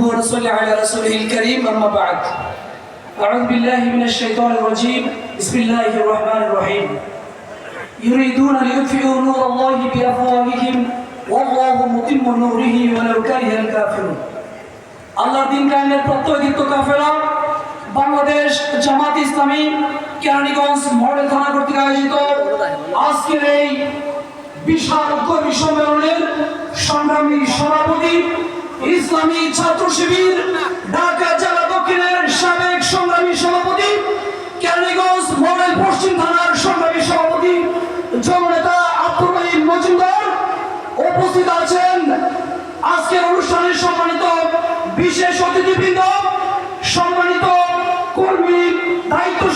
ونصلي على رسوله الكريم أما بعد أعوذ بالله من الشيطان الرجيم بسم الله الرحمن الرحيم يريدون ليطفئوا نور الله بأفواههم والله متم نوره ولو كره الكافرون আল্লাহ দিন কায়েমের প্রত্যয়দিত্য কাফেরা বাংলাদেশ জামাত ইসলামী কেরানীগঞ্জ মডেল থানা কর্তৃক আয়োজিত আজকের এই বিশাল ইসলামী ছাত্র শিবির ঢাকা জেলা দক্ষিণের সাবেক সংগ্রামী সভাপতি কেরানীগঞ্জ মডেল পশ্চিম থানার সংগ্রামী সভাপতি জননেতা আব্দুল মজুমদার উপস্থিত আছেন আজকের অনুষ্ঠানে সম্মানিত বিশেষ অতিথিবৃন্দ, সম্মানিত কর্মী, দায়িত্বশীল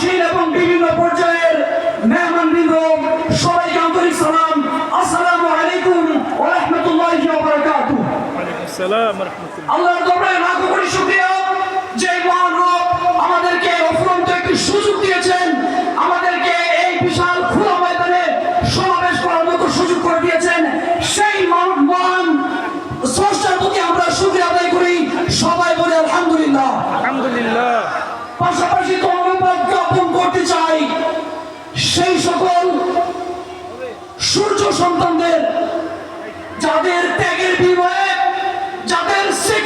আল্লাহর দরবারে শুকরিয়া। যে মহান রব আমাদেরকে অফুরন্ত একটি সুযোগ দিয়েছেন আমাদেরকে এই বিশাল খোলা ময়দানে সমাবেশ করার মতো সুযোগ করে দিয়েছেন। সেই মহান স্রষ্টার প্রতি আমরা শুকরিয়া আদায় করি। সবাই বলে আলহামদুলিল্লাহ। আলহামদুলিল্লাহ। পাশাপাশি তো অনুবাদ জ্ঞাপন করতে চাই সেই সকল সূর্য সন্তানদের যাদের ত্যাগের বিনিময়ে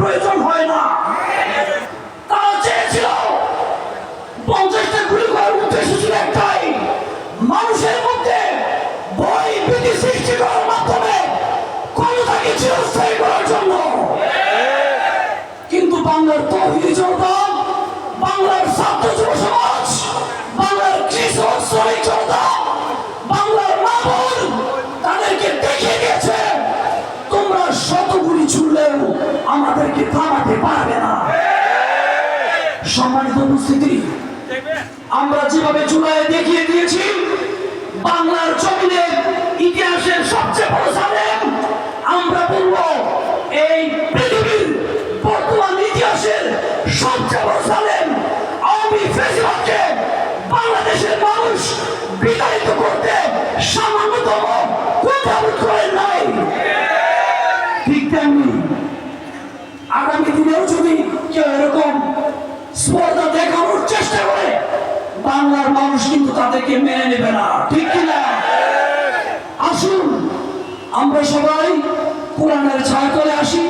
প্রয়োজন হয় না। তারা চেয়েছিল পঞ্চাশটা গুলি করার উদ্দেশ্য ছিল একটাই। মানুষের মধ্যে বই ভীতি সৃষ্টি করার মাধ্যমে ক্ষমতাকে চিরস্থায়ী করার জন্য। কিন্তু বাংলার তহিদ জনতা বাংলার ছাত্র যুব সমাজ থামাতে পারবে না। সম্মানিত উপস্থিতি, আমরা যেভাবে জুলাই দেখিয়ে দিয়েছি, বাংলার জমিনে ইতিহাসের সবচেয়ে বড় সালেম আমরা বলব, এই পৃথিবীর বর্তমান ইতিহাসের সবচেয়ে বড় সালেম আওয়ামী ফেসিবাদকে বাংলাদেশের মানুষ বিতাড়িত করতে সামান্যতম কোথাও করে নাই। ঠিক তেমনি আগামী দিনেও যদি কেউ এরকম স্পর্ধা দেখানোর চেষ্টা করে, বাংলার মানুষ কিন্তু তাদেরকে মেনে নেবে না। ঠিক কিনা আসুন, আমরা সবাই কোরআনের ছায়া করে আসি।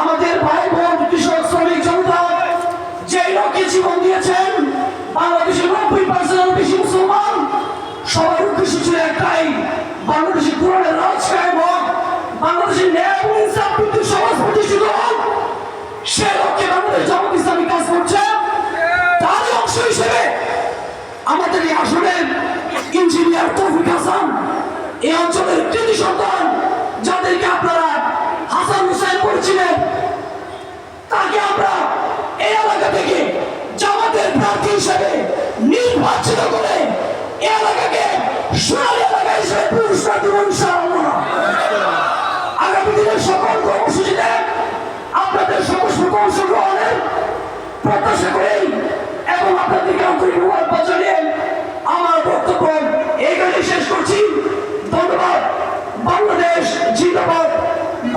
আমাদের ভাই বোন ইঞ্জিনিয়ার তৌফিক হাসান এই অঞ্চলের কৃতি সন্তান যাদেরকে আপনারা হাসান হুসাইন বলছিলেন তাকে আমরা এই এলাকা থেকে জামাতের প্রার্থী হিসেবে নির্বাচিত করে এই এলাকাকে সোনালী এলাকা হিসেবে পুরস্কার দেব আগামী দিনের সকল কর্মসূচিতে আপনাদের সমস্ত অংশগ্রহণের প্রত্যাশা করেই এবং আপনাদেরকে আন্তরিক মুবারকবাদ আমার মিছিল ধন্যবাদ। বাংলাদেশ জিন্দাবাদ।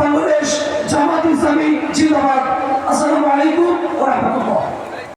বাংলাদেশ জামাত ইসলামী জিন্দাবাদ। আসসালামু আলাইকুম ওয়া রাহমাতুল্লাহ।